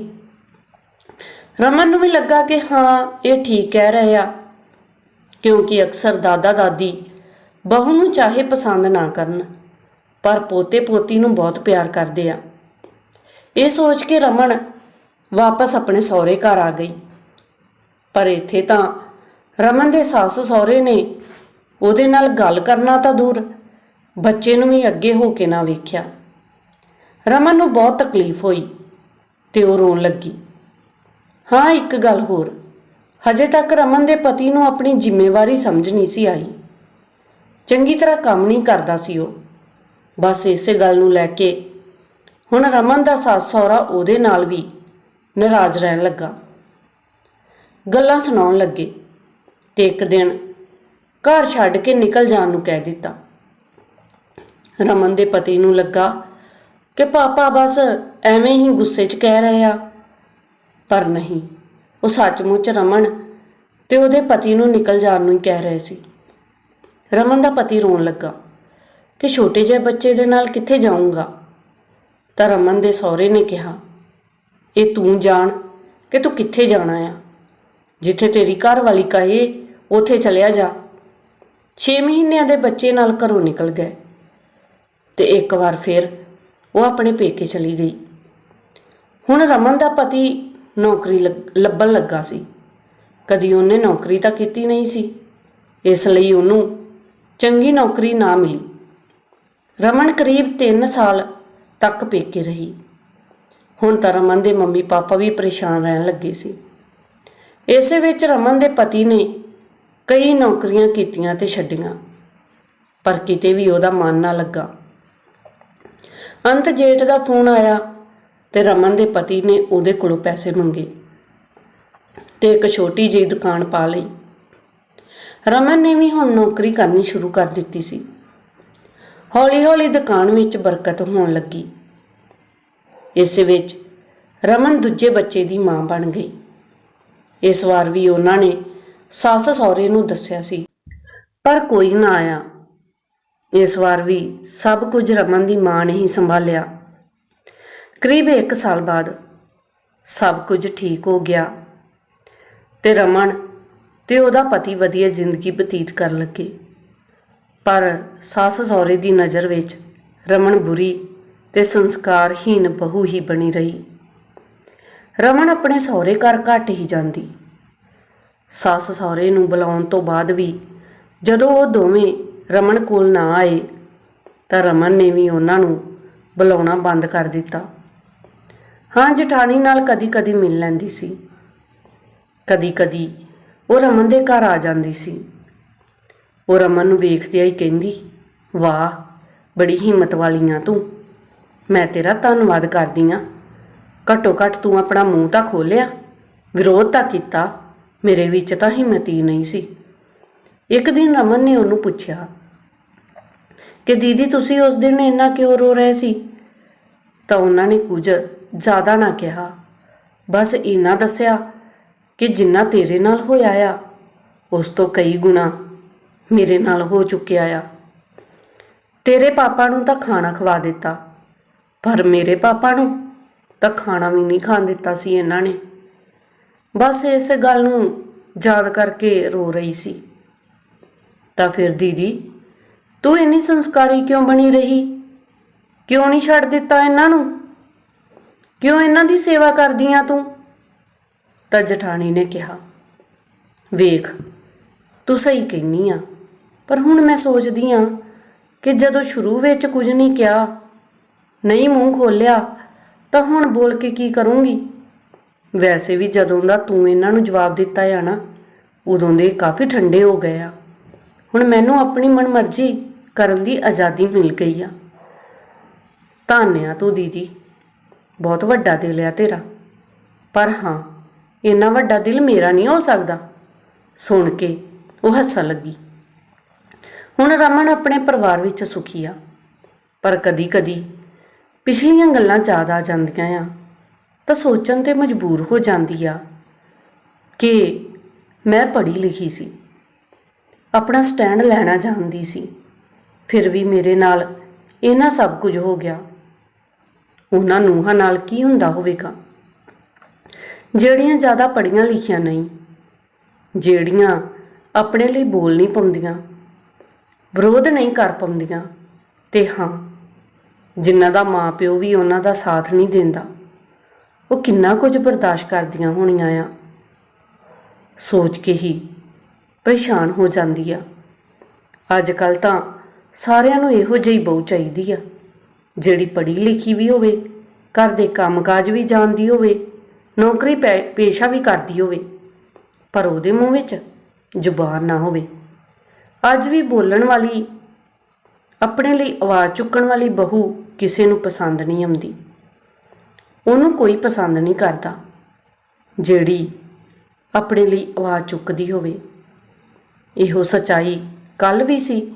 ਰਮਨ ਨੂੰ ਵੀ ਲੱਗਾ ਕਿ ਹਾਂ, ਇਹ ਠੀਕ ਕਹਿ ਰਹੇ ਆ। ਕਿਉਂਕਿ ਅਕਸਰ ਦਾਦਾ ਦਾਦੀ ਬਹੂ ਨੂੰ ਚਾਹੇ ਪਸੰਦ ਨਾ ਕਰਨ, ਪਰ ਪੋਤੇ ਪੋਤੀ ਨੂੰ ਬਹੁਤ ਪਿਆਰ ਕਰਦੇ ਆ। ਇਹ ਸੋਚ ਕੇ ਰਮਨ ਵਾਪਸ ਆਪਣੇ ਸਹੁਰੇ ਘਰ ਆ ਗਈ। ਪਰ ਇੱਥੇ ਤਾਂ ਰਮਨ ਦੇ ਸੱਸ ਸਹੁਰੇ ਨੇ ਉਹਦੇ ਨਾਲ ਗੱਲ ਕਰਨਾ ਤਾਂ ਦੂਰ। ਬੱਚੇ ਨੂੰ ਵੀ ਅੱਗੇ ਹੋ ਕੇ ਨਾ ਵੇਖਿਆ। ਰਮਨ ਨੂੰ ਬਹੁਤ ਤਕਲੀਫ ਹੋਈ ਤੇ ਉਹ ਰੋਣ ਲੱਗੀ। ਹਾਂ, ਇੱਕ ਗੱਲ ਹੋਰ। ਹਜੇ ਤੱਕ ਰਮਨ ਦੇ ਪਤੀ ਨੂੰ ਆਪਣੀ ਜ਼ਿੰਮੇਵਾਰੀ ਸਮਝ ਨਹੀਂ ਸੀ ਆਈ। ਚੰਗੀ ਤਰ੍ਹਾਂ ਕੰਮ ਨਹੀਂ ਕਰਦਾ ਸੀ ਉਹ। ਬਸ ਇਸੇ ਗੱਲ ਨੂੰ ਲੈ ਕੇ ਹੁਣ ਰਮਨ ਦਾ ਸੱਸ ਸਹੁਰਾ ਉਹਦੇ ਨਾਲ ਵੀ ਨਾਰਾਜ਼ ਰਹਿਣ ਲੱਗਾ। ਗੱਲਾਂ ਸੁਣਾਉਣ ਲੱਗੇ ਤੇ ਇੱਕ ਦਿਨ ਘਰ ਛੱਡ ਕੇ ਨਿਕਲ ਜਾਣ ਨੂੰ ਕਹਿ ਦਿੱਤਾ। ਰਮਨ ਦੇ ਪਤੀ ਨੂੰ ਲੱਗਾ ਕਿ ਪਾਪਾ ਬਸ ਐਵੇਂ ਹੀ ਗੁੱਸੇ 'ਚ ਕਹਿ ਰਹੇ ਆ। ਪਰ ਨਹੀਂ, ਉਹ ਸੱਚਮੁੱਚ ਰਮਨ ਤੇ ਉਹਦੇ ਪਤੀ ਨੂੰ ਨਿਕਲ ਜਾਣ ਨੂੰ ਹੀ ਕਹਿ ਰਹੇ ਸੀ। ਰਮਨ ਦਾ ਪਤੀ ਰੋਣ ਲੱਗਾ ਕਿ ਛੋਟੇ ਜਿਹੇ ਬੱਚੇ ਦੇ ਨਾਲ ਕਿੱਥੇ ਜਾਊਂਗਾ? ਤਾਂ ਰਮਨ ਦੇ ਸਹੁਰੇ ਨੇ ਕਿਹਾ, ਇਹ ਤੂੰ ਜਾਣ ਕਿ ਤੂੰ ਕਿੱਥੇ ਜਾਣਾ ਆ? ਜਿੱਥੇ ਤੇਰੀ ਘਰ ਵਾਲੀ ਕਹੇ, ਉਥੇ ਚਲਿਆ ਜਾ। 6 ਮਹੀਨਿਆਂ ਦੇ ਬੱਚੇ ਨਾਲ ਘਰੋਂ ਨਿਕਲ ਗਏ। ਤੇ ਇੱਕ ਵਾਰ ਫਿਰ ਉਹ ਆਪਣੇ ਪੇਕੇ ਚਲੀ ਗਈ। ਹੁਣ ਰਮਨ ਦਾ ਪਤੀ ਨੌਕਰੀ ਲੱਗ- ਲੱਭਣ ਲੱਗਾ ਸੀ। ਕਦੀ ਉਹਨੇ ਨੌਕਰੀ ਤਾਂ ਕੀਤੀ ਨਹੀਂ ਸੀ। ਇਸ ਲਈ ਉਹਨੂੰ ਚੰਗੀ ਨੌਕਰੀ ਨਾ ਮਿਲੀ। ਰਮਨ ਕਰੀਬ 3 ਸਾਲ ਤੱਕ ਪੇਕੇ ਰਹੀ। ਹੁਣ ਤਾਂ ਰਮਨ ਦੇ ਮੰਮੀ ਪਾਪਾ ਵੀ ਪਰੇਸ਼ਾਨ ਰਹਿਣ ਲੱਗੇ ਸੀ। ਇਸੇ ਵਿੱਚ ਰਮਨ ਦੇ ਪਤੀ ਨੇ ਕਈ ਨੌਕਰੀਆਂ ਕੀਤੀਆਂ ਤੇ ਛੱਡੀਆਂ। ਪਰ ਕਿਤੇ ਵੀ ਉਹਦਾ ਮਨ ਨਾ ਲੱਗਾ। ਅੰਤ ਜੇਠ ਦਾ ਫੋਨ ਆਇਆ ਤੇ ਰਮਨ ਦੇ ਪਤੀ ਨੇ ਉਹਦੇ ਕੋਲੋਂ ਪੈਸੇ ਮੰਗੇ ਤੇ ਇੱਕ ਛੋਟੀ ਜਿਹੀ ਦੁਕਾਨ ਪਾ ਲਈ। ਰਮਨ ਨੇ ਵੀ ਹੁਣ ਨੌਕਰੀ ਕਰਨੀ ਸ਼ੁਰੂ ਕਰ ਦਿੱਤੀ ਸੀ। ਹੌਲੀ-ਹੌਲੀ ਦੁਕਾਨ ਵਿੱਚ ਬਰਕਤ ਹੋਣ ਲੱਗੀ। ਇਸ ਵਿੱਚ ਰਮਨ ਦੂਜੇ ਬੱਚੇ ਦੀ ਮਾਂ ਬਣ ਗਈ। ਇਸ ਵਾਰ ਵੀ ਉਹਨਾਂ ਨੇ ਸੱਸ ਸਹੁਰੇ ਨੂੰ ਦੱਸਿਆ ਸੀ, ਪਰ ਕੋਈ ਨਾ ਆਇਆ। ਇਸ ਵਾਰ ਵੀ ਸਭ ਕੁਝ ਰਮਨ ਦੀ ਮਾਂ ਨੇ ਹੀ ਸੰਭਾਲਿਆ। ਕਰੀਬ 1 ਸਾਲ ਬਾਅਦ ਸਭ ਕੁਝ ਠੀਕ ਹੋ ਗਿਆ ਤੇ ਰਮਨ ਤੇ ਉਹਦਾ ਪਤੀ ਵਧੀਆ ਜ਼ਿੰਦਗੀ ਬਤੀਤ ਕਰਨ ਲੱਗੇ। ਪਰ ਸੱਸ ਸਹੁਰੇ ਦੀ ਨਜ਼ਰ ਵਿੱਚ ਰਮਨ ਬੁਰੀ ਤੇ ਸੰਸਕਾਰਹੀਨ ਬਹੂ ਹੀ ਬਣੀ ਰਹੀ। ਰਮਨ ਆਪਣੇ ਸਹੁਰੇ ਘਰ ਘੱਟ ਹੀ ਜਾਂਦੀ। ਸੱਸ ਸਹੁਰੇ ਨੂੰ ਬੁਲਾਉਣ ਤੋਂ ਬਾਅਦ ਵੀ ਜਦੋਂ ਉਹ ਦੋਵੇਂ ਰਮਨ ਕੋਲ ਨਾ ਆਏ ਤਾਂ ਰਮਨ ਨੇ ਵੀ ਉਹਨਾਂ ਨੂੰ ਬੁਲਾਉਣਾ ਬੰਦ ਕਰ ਦਿੱਤਾ। ਹਾਂ, ਜਠਾਣੀ ਨਾਲ ਕਦੀ-ਕਦੀ ਮਿਲ ਲੈਂਦੀ ਸੀ। ਕਦੀ-ਕਦੀ ਉਹ ਰਮਨ ਦੇ ਘਰ ਆ ਜਾਂਦੀ ਸੀ। ਉਹ ਰਮਨ ਨੂੰ ਵੇਖਦਿਆਂ ਹੀ ਕਹਿੰਦੀ, ਵਾਹ, ਬੜੀ ਹਿੰਮਤ ਵਾਲੀ ਆਂ ਤੂੰ। ਮੈਂ ਤੇਰਾ ਧੰਨਵਾਦ ਕਰਦੀ ਆਂ। ਘੱਟੋ ਘੱਟ ਤੂੰ ਆਪਣਾ ਮੂੰਹ ਤਾਂ ਖੋਲਿਆ ਵਿਰੋਧ ਤਾਂ ਕੀਤਾ। ਮੇਰੇ ਵਿੱਚ ਤਾਂ ਹਿੰਮਤ ਹੀ ਨਹੀਂ ਸੀ। ਇੱਕ ਦਿਨ ਰਮਨ ਨੇ ਉਹਨੂੰ ਪੁੱਛਿਆ ਕਿ ਦੀਦੀ ਤੁਸੀਂ ਉਸ ਦਿਨ ਇੰਨਾ ਕਿਉਂ ਰੋ ਰਹੇ ਸੀ? ਤਾਂ ਉਹਨਾਂ ਨੇ ਕੁਝ ਜ਼ਿਆਦਾ ਨਾ ਕਿਹਾ। ਬਸ ਇੰਨਾ ਦੱਸਿਆ ਕਿ ਜਿੰਨਾ ਤੇਰੇ ਨਾਲ ਹੋਇਆ ਆ, ਉਸ ਤੋਂ ਕਈ ਗੁਣਾ ਮੇਰੇ ਨਾਲ ਹੋ ਚੁੱਕਿਆ ਆ। ਤੇਰੇ ਪਾਪਾ ਨੂੰ ਤਾਂ ਖਾਣਾ ਖਵਾ ਦਿੱਤਾ, ਪਰ ਮੇਰੇ ਪਾਪਾ ਨੂੰ ਤਾਂ ਖਾਣਾ ਵੀ ਨਹੀਂ ਖਾਣ ਦਿੱਤਾ ਸੀ ਇਹਨਾਂ ਨੇ। ਬਸ ਇਸ ਗੱਲ ਨੂੰ ਯਾਦ ਕਰਕੇ ਰੋ ਰਹੀ ਸੀ। ਤਾਂ ਫਿਰ ਦੀਦੀ ਤੂੰ ਇੰਨੀ ਸੰਸਕਾਰੀ ਕਿਉਂ ਬਣੀ ਰਹੀ? ਕਿਉਂ ਨਹੀਂ ਛੱਡ ਦਿੱਤਾ ਇਹਨਾਂ ਨੂੰ? ਕਿਉਂ ਇਹਨਾਂ ਦੀ ਸੇਵਾ ਕਰਦੀ ਆ ਤੂੰ? ਤਾਂ ਜਠਾਣੀ ਨੇ ਕਿਹਾ, ਵੇਖ, ਤੂੰ ਸਹੀ ਕਹਿਨੀ ਆ, ਪਰ ਹੁਣ ਮੈਂ ਸੋਚਦੀ ਆ ਕਿ ਜਦੋਂ ਸ਼ੁਰੂ ਵਿੱਚ ਕੁਝ ਨਹੀਂ ਕਿਹਾ, ਨਹੀਂ ਮੂੰਹ ਖੋਲਿਆ ਤਾਂ ਹੁਣ ਬੋਲ ਕੇ ਕੀ ਕਰੂੰਗੀ? ਵੈਸੇ ਵੀ ਜਦੋਂ ਦਾ ਤੂੰ ਇਹਨਾਂ ਨੂੰ ਜਵਾਬ ਦਿੱਤਾ ਆ ਨਾ, ਉਦੋਂ ਦੇ ਕਾਫੀ ਠੰਡੇ ਹੋ ਗਏ ਆ। ਹੁਣ ਮੈਨੂੰ ਆਪਣੀ ਮਨਮਰਜ਼ੀ ਕਰਨ ਦੀ ਆਜ਼ਾਦੀ ਮਿਲ ਗਈ ਆ। ਧੰਨਿਆ ਤੂੰ ਦੀਦੀ, ਬਹੁਤ ਵੱਡਾ ਦਿਲ ਆ ਤੇਰਾ। ਪਰ ਹਾਂ, ਇੰਨਾ ਵੱਡਾ ਦਿਲ ਮੇਰਾ ਨਹੀਂ ਹੋ ਸਕਦਾ। ਸੁਣ ਕੇ ਉਹ ਹੱਸਣ ਲੱਗੀ। ਹੁਣ ਰਮਨ ਆਪਣੇ ਪਰਿਵਾਰ ਵਿੱਚ ਸੁਖੀ ਆ। ਪਰ ਕਦੀ-ਕਦੀ ਪਿਛਲੀਆਂ ਗੱਲਾਂ ਯਾਦ ਆ ਜਾਂਦੀਆਂ ਆ। ਤਾਂ ਸੋਚਣ ਤੇ ਮਜਬੂਰ ਹੋ ਜਾਂਦੀ ਆ ਕਿ ਮੈਂ ਪੜ੍ਹੀ ਲਿਖੀ ਸੀ। ਆਪਣਾ ਸਟੈਂਡ ਲੈਣਾ ਜਾਣਦੀ ਸੀ। ਫਿਰ ਵੀ ਮੇਰੇ ਨਾਲ ਇਹਨਾਂ ਸਭ ਕੁਝ ਹੋ ਗਿਆ। ਉਹਨਾਂ ਨੂੰਹਾਂ ਨਾਲ ਕੀ ਹੁੰਦਾ ਹੋਵੇਗਾ? ਜਿਹੜੀਆਂ ਜ਼ਿਆਦਾ ਪੜ੍ਹੀਆਂ ਲਿਖੀਆਂ ਨਹੀਂ, ਜਿਹੜੀਆਂ ਆਪਣੇ ਲਈ ਬੋਲ ਨਹੀਂ ਪਾਉਂਦੀਆਂ, ਵਿਰੋਧ ਨਹੀਂ ਕਰ ਪਾਉਂਦੀਆਂ, ਤੇ ਹਾਂ, ਜਿਨ੍ਹਾਂ ਦਾ ਮਾਪਿਓ ਵੀ ਉਹਨਾਂ ਦਾ ਸਾਥ ਨਹੀਂ ਦਿੰਦਾ, ਉਹ ਕਿੰਨਾ ਕੁਝ ਬਰਦਾਸ਼ਤ ਕਰਦੀਆਂ ਹੋਣੀਆਂ ਆ। ਸੋਚ ਕੇ ਹੀ ਪਰੇਸ਼ਾਨ ਹੋ ਜਾਂਦੀ ਆ। ਅੱਜ ਕੱਲ ਤਾਂ ਸਾਰਿਆਂ ਨੂੰ ਇਹੋ ਜਿਹੀ ਬਹੂ ਚਾਹੀਦੀ ਆ। ਜਿਹੜੀ ਪੜ੍ਹੀ ਲਿਖੀ ਵੀ ਹੋਵੇ, ਘਰ ਦੇ ਕੰਮਕਾਜ ਵੀ ਜਾਣਦੀ ਹੋਵੇ, ਨੌਕਰੀ ਪੈ- ਪੇਸ਼ਾ ਵੀ ਕਰਦੀ ਹੋਵੇ, ਪਰ ਉਹਦੇ ਮੂੰਹ ਵਿੱਚ ਜ਼ੁਬਾਨ ਨਾ ਹੋਵੇ। ਅੱਜ ਵੀ ਬੋਲਣ ਵਾਲੀ, ਆਪਣੇ ਲਈ ਆਵਾਜ਼ ਚੁੱਕਣ ਵਾਲੀ ਬਹੂ ਕਿਸੇ ਨੂੰ ਪਸੰਦ ਨਹੀਂ ਆਉਂਦੀ। ਉਹਨੂੰ ਕੋਈ ਪਸੰਦ ਨਹੀਂ ਕਰਦਾ, ਜਿਹੜੀ ਆਪਣੇ ਲਈ ਆਵਾਜ਼ ਚੁੱਕਦੀ ਹੋਵੇ। ਇਹੋ ਸਚਾਈ ਕੱਲ ਵੀ ਸੀ